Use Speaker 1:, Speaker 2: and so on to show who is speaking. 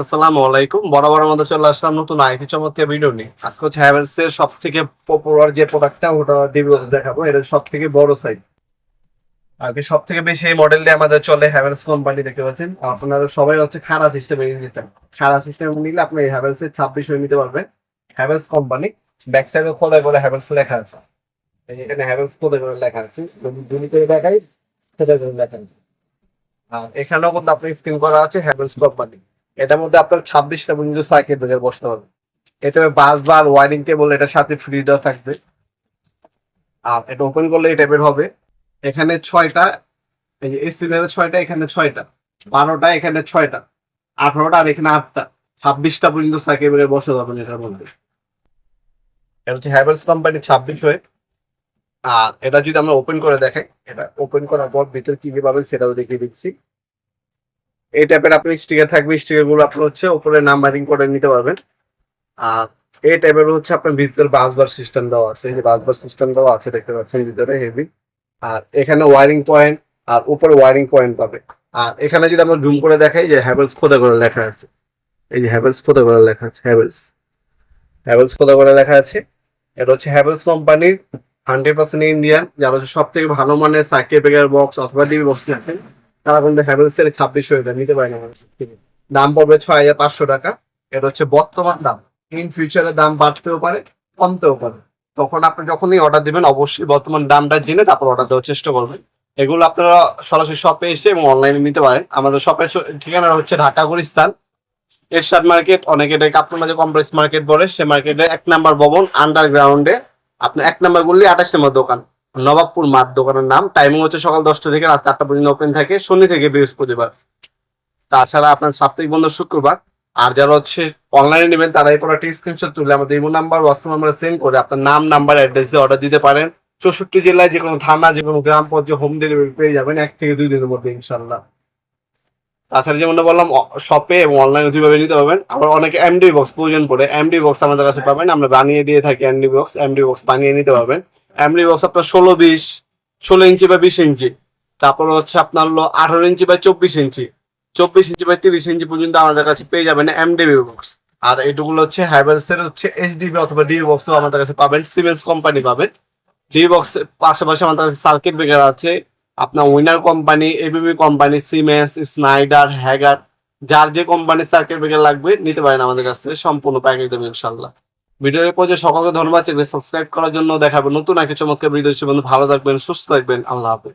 Speaker 1: আসসালামু আলাইকুম। আসলাম নতুন চমৎকার ভিডিও ওটা দেখাবো। এটা বড় সাইজ সব থেকে বেশি এই আমাদের চলে হ্যাভেলস কোম্পানি দেখতে পাচ্ছেন? আপনারা সবাই হচ্ছে নিতে সিস্টেমে নিলে আপনি ছাব্বিশ নিতে পারবেন। হ্যাভেলস কোম্পানি ব্যাক হ্যাভেলস লেখা আছে। এখানে হ্যাভেলস লেখা আছে। দেখাই এখানেও করা আছে হ্যাভেলস কোম্পানি এটার মধ্যে আপনার ছাব্বিশটা পর্যন্ত সাইকেল বেজে বসতে হবে। এতে বাস বার ওয়ারিং টেবল, এটার সাথে ফ্রি দেওয়া থাকবে। আর এটা ওপেন করলে এই টাইপের হবে। এখানে ছয়টা, এই যে এসি ছয়টা, এখানে ছয়টা। বারোটা, এখানে ছয়টা। আঠারোটা আর এখানে আটটা। ছাব্বিশটা পর্যন্ত সাইকেল বেজে বসে যাবেন এটার মধ্যে। এটা হচ্ছে হ্যাভেলস কোম্পানি ছাব্বিশ হয়ে। আর এটা যদি আমরা ওপেন করে দেখাই, এটা ওপেন করার পর ভিতরে কি কি পাবেন সেটাও দেখিয়ে দিচ্ছি। এই টাইপের আপনি স্টিকার থাকবে স্টিকারগুলো আপনার হচ্ছে উপরে নাম্বারিং করে নিতে পারবেন। আর এই টাইপের হচ্ছে আপনার ভিতরে বাসবার সিস্টেম দেওয়া আছে, এই যে বাসবার সিস্টেম দেওয়া আছে, দেখতে পাচ্ছেন ভিতরে হেভি আর এখানে ওয়ারিং পয়েন্ট আর উপরে ওয়ারিং পয়েন্ট পাবে। আর এখানে যদি আমরা জুম করে দেখাই যে হ্যাভেলস খোদা করে লেখা আছে। এই যে হ্যাভেলস খোদা করে লেখা আছে হ্যাভেলস হ্যাভেলস খোদা করে লেখা আছে। এটা হচ্ছে হ্যাভেলস কোম্পানির হান্ড্রেড পার্সেন্ট ইন্ডিয়ান যারা হচ্ছে সব থেকে ভালো মানের সার্কিট ব্রেকার বক্স অথবা ডিবি বক্স আছেন তারা কিন্তু হ্যাভেলস এর ছাব্বিশ হয়ে যায়, নিতে পারেন আমাদের দাম পড়বে ছয় হাজার পাঁচশো টাকা। এটা হচ্ছে বর্তমান দাম। ইন ফিউচারে দাম বাড়তেও পারে, কমতেও পারে। তখন আপনি যখনই অর্ডার দিবেন, অবশ্যই বর্তমান দামটা জেনে তারপর অর্ডার দেওয়ার চেষ্টা করবেন। এগুলো আপনারা সরাসরি শপে এসে এবং অনলাইনে নিতে পারেন। আমাদের শপের ঠিকানা হচ্ছে ঢাকা গুলিস্তান। এরশাদ মার্কেট, অনেকে এটাকে আপনার মাঝে কমপ্লেক্স মার্কেট বলে। সে মার্কেটে এক নাম্বার ভবন আন্ডারগ্রাউন্ডে আপনি এক নাম্বার বললে আঠাশ নম্বর দোকান। নবাবপুর মাঠ দোকানের নাম। টাইমিং হচ্ছে সকাল দশটা থেকে রাত চারটা পর্যন্ত ওপেন থাকে, শনি থেকে বৃহস্পতিবার। তাছাড়া আপনার সাপ্তাহিক বন্ধ শুক্রবার। আর যারা হচ্ছে অনলাইনে নেবেন, তারা এই প্রোডাক্টের স্ক্রিনশট তুলে আমাদের ইমো নাম্বার হোয়াটসঅ্যাপ নাম্বারে সেন্ড করে আপনার নাম নাম্বার অ্যাড্রেস দিয়ে অর্ডার দিতে পারেন। চৌষট্টি জেলায় যে কোনো থানা, যে কোনো গ্রাম পর্যায়ে হোম ডেলিভারি পেয়ে যাবেন এক থেকে দুই দিনের মধ্যে ইনশাল্লাহ তাছাড়া যেমনটা বললাম শপে এবং অনলাইনে দুইভাবে নিতে পারবেন। আবার অনেকে এমডি বক্স প্রয়োজন পড়ে। এমডি বক্স আমাদের কাছে পাবেন। আমরা বানিয়ে দিয়ে থাকি এমডি বক্স এমডি বক্স বানিয়ে নিতে পারবেন। এমডি বক্স আপনার ষোলো বিশ, ষোলো ইঞ্চি বা বিশ ইঞ্চি। তারপর হচ্ছে আপনার হলো আঠারো ইঞ্চি বা চব্বিশ ইঞ্চি। চব্বিশ ইঞ্চি বা তিরিশ ইঞ্চি পর্যন্ত আমাদের কাছে পেয়ে যাবেন এমডিবি বক্স আর এটুকুলো হচ্ছে হ্যাভেলস এর হচ্ছে এইচডিবি অথবা ডিবি বক্স আমাদের কাছে পাবেন সিমেন্স কোম্পানি পাবেন। ডিবি বক্স পাশাপাশি আমাদের কাছে সার্কিট ব্রেকার আছে। আপনার Winner company ABB company Siemens Schneider Hager যার যে কোম্পানির সার্কিট ব্রেকার লাগবে, নিতে পারেন আমাদের কাছ থেকে সম্পূর্ণ প্যাকেজ দেবেন ইনশাল্লাহ ভিডিওর পর যে সকলকে ধন্যবাদ। সাবস্ক্রাইব করার জন্য দেখাবো নতুন একটা চমৎকার ভিডিও। বন্ধু ভালো থাকবেন, সুস্থ থাকবেন। আল্লাহ হাফেজ।